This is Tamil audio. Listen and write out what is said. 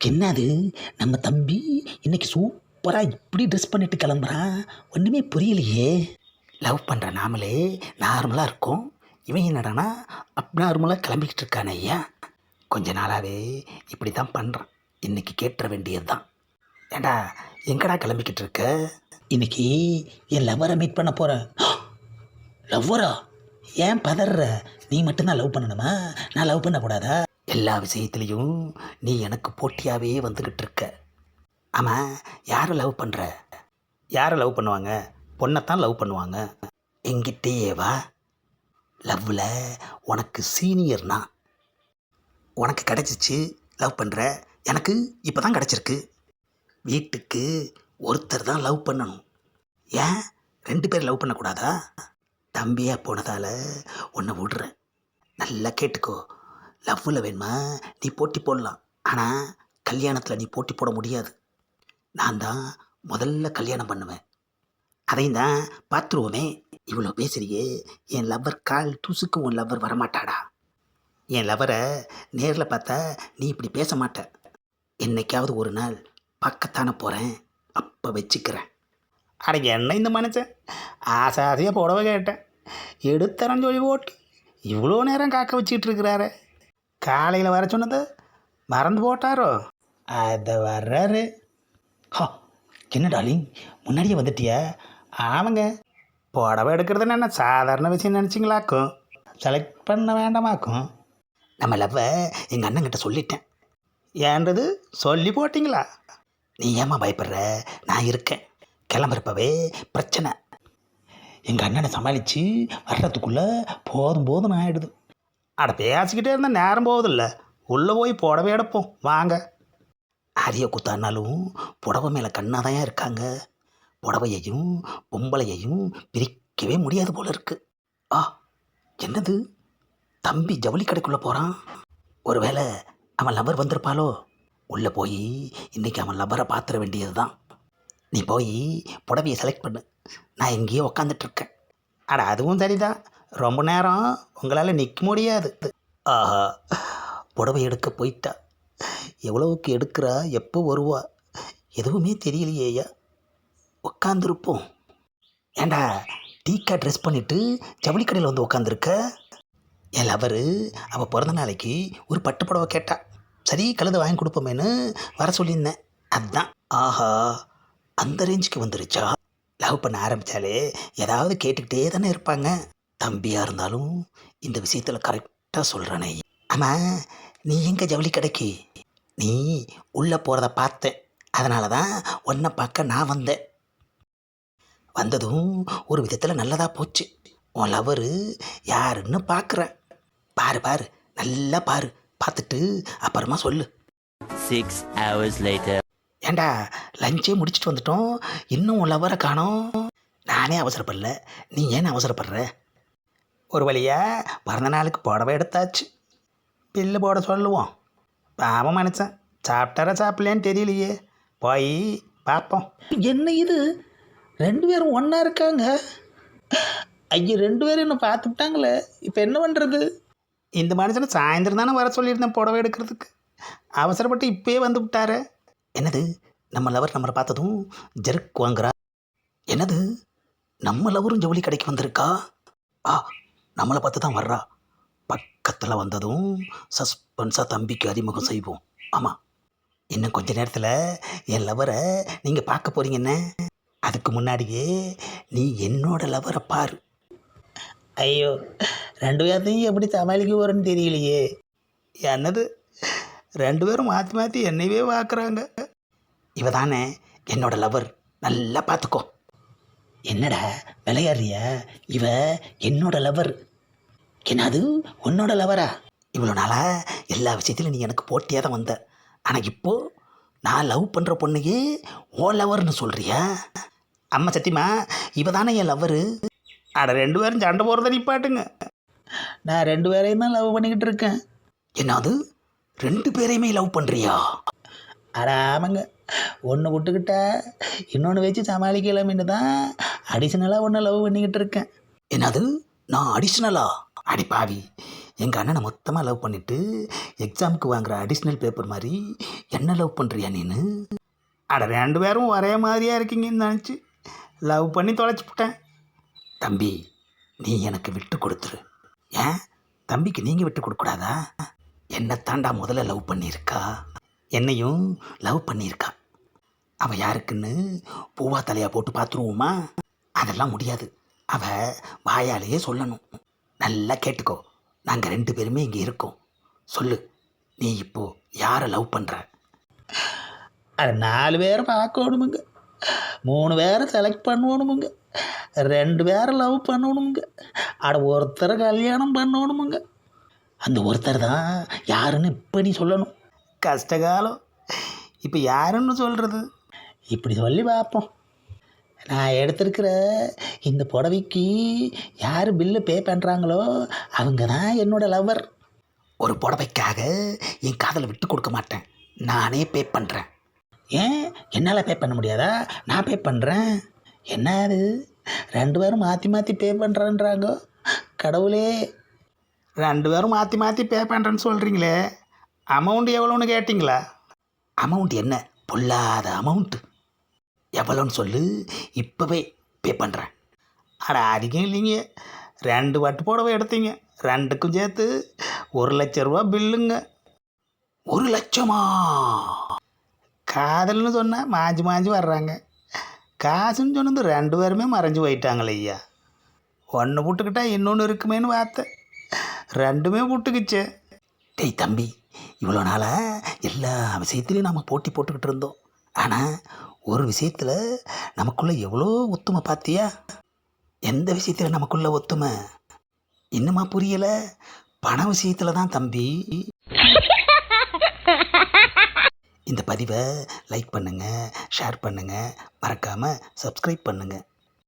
என்னது? நம்ம தம்பி இன்னைக்கு சூப்பராக இப்படி ட்ரெஸ் பண்ணிட்டு கிளம்புறான் ஒன்றுமே புரியலையே. லவ் பண்ணுற நாமளே நார்மலாக இருக்கும். இவன் என்னடானா அப்நார்மலாக கிளம்பிக்கிட்டு இருக்கான ஐயா. கொஞ்ச நாளாகவே இப்படி தான் பண்ணுறான் இன்னைக்கு கேட்டுற வேண்டியது தான் ஏண்டா எங்கடா கிளம்பிக்கிட்டு இருக்க? இன்னைக்கு என் லவ்வரை மீட் பண்ண போகிறேன் லவ்வரா ஏன் பதற நீ மட்டும்தான் லவ் பண்ணணுமா? நான் லவ் பண்ணக்கூடாதா? எல்லா விஷயத்துலேயும் நீ எனக்கு போட்டியாகவே வந்துக்கிட்டு இருக்க ஆமாம் யாரை லவ் பண்ணுற யாரை லவ் பண்ணுவாங்க? பொண்ணைத்தான் லவ் பண்ணுவாங்க. எங்கிட்டேயே வா. லவ்வில் உனக்கு சீனியர்னா உனக்கு கிடச்சிச்சு லவ் பண்ணுற எனக்கு இப்போ தான் கிடச்சிருக்கு. வீட்டுக்கு ஒருத்தர் தான் லவ் பண்ணணும். ஏன்? ரெண்டு பேர் லவ் பண்ணக்கூடாதா? தம்பியாக போனதால் உன்னை விடுறேன். நல்லா கேட்டுக்கோ. லவ்வில் வேணுமா? நீ போட்டி போடலாம். ஆனால் கல்யாணத்தில் நீ போட்டி போட முடியாது. நான் தான் முதல்ல கல்யாணம் பண்ணுவேன். அதையும் தான் பார்த்துருவோமே. இவ்வளோ பேசுறியே. என் லவ்வர் கால் தூசுக்கு உன் லவ்வர் வரமாட்டாடா. என் லவரை நேரில் பார்த்தா நீ இப்படி பேச மாட்ட. என்னைக்காவது ஒரு நாள் பக்கத்தான போகிறேன் அப்போ வச்சுக்கிறேன். அட என்ன இந்த மனுஷன்? ஆசை ஆசையாக புடவை கேட்டேன். எடுத்தரன் சொல்லி போட்டு இவ்வளோ நேரம் காக்க வச்சிட்டு இருக்கிறாரு. காலையில் வர சொன்னது? மறந்து போட்டாரோ? அதை வர்றாரு. ஹா என்ன டாலிங் முன்னாடியே வந்துட்டியா? ஆமாங்க. புடவை எடுக்கிறது என்ன சாதாரண விஷயம் நினச்சிங்களாக்கும்? செலக்ட் பண்ண வேண்டாமாக்கும்? நம்ம லவ்வை எங்கள் அண்ணங்கிட்ட சொல்லிட்டேன். ஏன்றது? சொல்லி போட்டிங்களா? நீ ஏம்மா பயப்படுற? நான் இருக்கேன். கிளம்புறப்பவே பிரச்சனை. எங்கள் அண்ணனை சமாளித்து வர்றதுக்குள்ளே போதும் போதும் ஆகிடுது அட பேசிக்கிட்டே இருந்தால் நேரம் போகுதில்ல உள்ளே போய் புடவை எடுப்போம். வாங்க. அரிய குத்தானாலும் புடவை மேலே கண்ணாதான் இருக்காங்க. புடவையையும் பொம்பளையையும் பிரிக்கவே முடியாது போல இருக்கு. ஆ என்னது? தம்பி ஜவுளி கடைக்குள்ளே போகிறான் ஒருவேளை அவன் லவர் வந்திருப்பாளோ? உள்ளே போய் இன்றைக்கி அவன் லவரை பார்த்துட வேண்டியது தான் நீ போய் புடவையை செலக்ட் பண்ணு. நான் எங்கேயோ உக்காந்துட்ருக்கேன் அட அதுவும் சரிதான். ரொம்ப நேரம் உங்களால் நிற்க முடியாது. ஆஹா புடவை எடுக்க போயிட்டா. எவ்வளவுக்கு எடுக்கிறா எப்போ வருவா எதுவுமே தெரியலையேயா. உட்காந்துருப்போம் ஏண்டா டீக்கா ட்ரெஸ் பண்ணிவிட்டு ஜவுளி கடையில் வந்து உட்காந்துருக்க என் லவரு அவள் பிறந்த நாளைக்கு ஒரு பட்டு புடவை கேட்டா. சரி கழுதை வாங்கி கொடுப்போமேன்னு வர சொல்லியிருந்தேன். அதுதான் ஆஹா அந்த ரேஞ்சுக்கு வந்துருச்சா? லவ் பண்ண ஆரம்பித்தாலே ஏதாவது கேட்டுக்கிட்டே தானே இருப்பாங்க. தம்பியாக இருந்தாலும் இந்த விஷயத்தில் கரெக்டாக சொல்கிறானே ஆமாம் நீ எங்கே ஜவுளி கடைக்கு? நீ உள்ளே போகிறத பார்த்தேன். அதனால தான் உன்னை பார்க்க நான் வந்தேன். வந்ததும் ஒரு விதத்தில் நல்லதாக போச்சு. உன் லவரு யாருன்னு பார்க்குறேன் பாரு பாரு நல்லா பாரு. பார்த்துட்டு அப்புறமா சொல்லு. Six hours later. ஏண்டா லஞ்சே முடிச்சுட்டு வந்துட்டோம். இன்னும் உன் லவரை காணோம். நானே அவசரப்படல. நீ ஏன் அவசரப்படுற? ஒரு வழியா பிறந்த நாளுக்கு புடவை எடுத்தாச்சு. பில்லு போட சொல்லுவோம். பாவம் மனுஷன். சாப்பிட்டாரா சாப்பிடலையான்னு தெரியலையே. போய் பார்ப்போம். என்ன இது? ரெண்டு பேரும் ஒன்றா இருக்காங்க? ஐயோ ரெண்டு பேரும் என்ன பார்த்துட்டாங்களே. இப்போ என்ன பண்ணுறது இந்த மனுஷனை சாயந்தரம் தானே வர சொல்லியிருந்தேன் புடவை எடுக்கிறதுக்கு. அவசரப்பட்டு இப்பயே வந்து விட்டாரு. என்னது? நம்ம லவர் நம்மளை பார்த்ததும் ஜெர்க் வாங்குறா? என்னது? நம்ம லவரும் ஜவுளி கடைக்கு வந்திருக்கா? ஆ நம்மளை பார்த்து தான் வர்றா. பக்கத்தில் வந்ததும் சஸ்பென்ஸாக தம்பிக்கு அறிமுகம் செய்வோம். ஆமாம் இன்னும் கொஞ்ச நேரத்தில் என் லவரை நீங்கள் பார்க்க போறீங்கண்ணே அதுக்கு முன்னாடியே நீ என்னோட லவரை பாரு. ஐயோ ரெண்டு பேர்த்தையும் எப்படி சமாளிக்க போகிறேன்னு தெரியலையே. என்னது? ரெண்டு பேரும் மாற்றி மாற்றி என்னையவே பார்க்குறாங்க. இவ தானே என்னோட லவர் நல்லா பார்த்துக்கோ. என்னடா விளையாடுறிய? இவ என்னோட லவர் என்னது உன்னோட லவரா இவ்வளோ நாளா எல்லா விஷயத்திலும் நீ எனக்கு போட்டியாக தான் வந்த. ஆனால் இப்போது நான் லவ் பண்ணுற பொண்ணுக்கே ஓ லவர்னு சொல்கிறியா அம்மா சத்தியமா இவ தானே என் லவ்வரு அட ரெண்டு பேரும் சண்டை போகிறத நிப்பாட்டுங்க நான் ரெண்டு பேரையும் தான் லவ் பண்ணிக்கிட்டு இருக்கேன். என்னது ரெண்டு பேரையுமே லவ் பண்ணுறியா அட ஆமாங்க. ஒன்று விட்டுக்கிட்ட இன்னொன்று வச்சு சமாளிக்கலாமின்னு தான் அடிஷ்னலாக ஒன்று லவ் பண்ணிக்கிட்டு இருக்கேன். என்னது? நான் அடிஷ்னலா அடி பாவி. எங்கள் அண்ணனை மொத்தமாக லவ் பண்ணிவிட்டு எக்ஸாமுக்கு வாங்குற அடிஷ்னல் பேப்பர் மாதிரி என்ன லவ் பண்ணுறியா நீனு? அட ரெண்டு பேரும் ஒரே மாதிரியா இருக்கீங்கன்னு நினச்சி லவ் பண்ணி தொலைச்சிப்புட்டேன் தம்பி நீ எனக்கு விட்டு கொடுத்துரு. ஏன்? தம்பிக்கு நீங்கள் விட்டு கொடுக்கூடாதா என்னை தாண்டா முதல்ல லவ் பண்ணியிருக்கா? என்னையும் லவ் பண்ணியிருக்கா. அவள் யாருக்குன்னு பூவா தலையாக போட்டு பார்த்துருவோமா அதெல்லாம் முடியாது. அவ வாயாலேயே சொல்லணும். நல்லா கேட்டுக்கோ. நாங்கள் ரெண்டு பேருமே இங்கே இருக்கோம். சொல்லு நீ இப்போ யாரை லவ் பண்ணுற அது நாலு பேரை பார்க்கணுமுங்க. மூணு பேரை செலக்ட் பண்ணணுமுங்க ரெண்டு பேரை லவ் பண்ணணுமுங்க அட ஒருத்தரை கல்யாணம் பண்ணணுமுங்க அந்த ஒருத்தர் தான் யாருன்னு இப்போ நீ சொல்லணும். கஷ்டகாலம். இப்போ யாருன்னு சொல்கிறது இப்படி சொல்லி பார்ப்போம். நான் எடுத்திருக்கிற இந்த புடவைக்கு யார் பில்லு பே பண்ணுறாங்களோ அவங்க தான் என்னோட லவ்வர் ஒரு புடவைக்காக என் காதலை விட்டு கொடுக்க மாட்டேன். நானே பே பண்ணுறேன் ஏன்? என்னால் பே பண்ண முடியாதா? நான் பே பண்ணுறேன் என்ன அது ரெண்டு பேரும் மாற்றி மாற்றி பே பண்ணுறேன்றாங்க கடவுளே. ரெண்டு பேரும் மாற்றி மாற்றி பே பண்ணுறேன்னு சொல்கிறீங்களே அமௌண்ட் எவ்வளோன்னு கேட்டிங்களா? அமௌண்ட் என்ன? பொல்லாத அமௌண்ட்டு எவ்வளோன்னு சொல்லு இப்போவே பே பண்ணுறேன் அட அதிகம் இல்லைங்க. ரெண்டு வாட்டு புடவை எடுத்தீங்க. ரெண்டுக்கும் சேர்த்து ஒரு லட்ச ரூபா பில்லுங்க. ஒரு லட்சமா? காதல்னு சொன்னால் மாஞ்சி மாஞ்சி வர்றாங்க. காசுன்னு சொன்னது ரெண்டு பேருமே மறைஞ்சு போயிட்டாங்களே ஐயா. ஒன்று புட்டுக்கிட்டா இன்னொன்று இருக்குமேன்னு பார்த்தேன் ரெண்டுமே புட்டுக்குச்சே. டேய் தம்பி இவ்வளோ நாளாக எல்லா விஷயத்துலையும் நம்ம போட்டி போட்டுக்கிட்டு இருந்தோம். ஆனால் ஒரு விஷயத்தில் நமக்குள்ளே எவ்வளோ ஒத்துமை பார்த்தியா எந்த விஷயத்தில் நமக்குள்ளே ஒத்துமை? இன்னுமா புரியலை? பண விஷயத்தில் தான் தம்பி. இந்த பதிவை லைக் பண்ணுங்கள் ஷேர் பண்ணுங்கள் மறக்காமல் சப்ஸ்கிரைப் பண்ணுங்கள்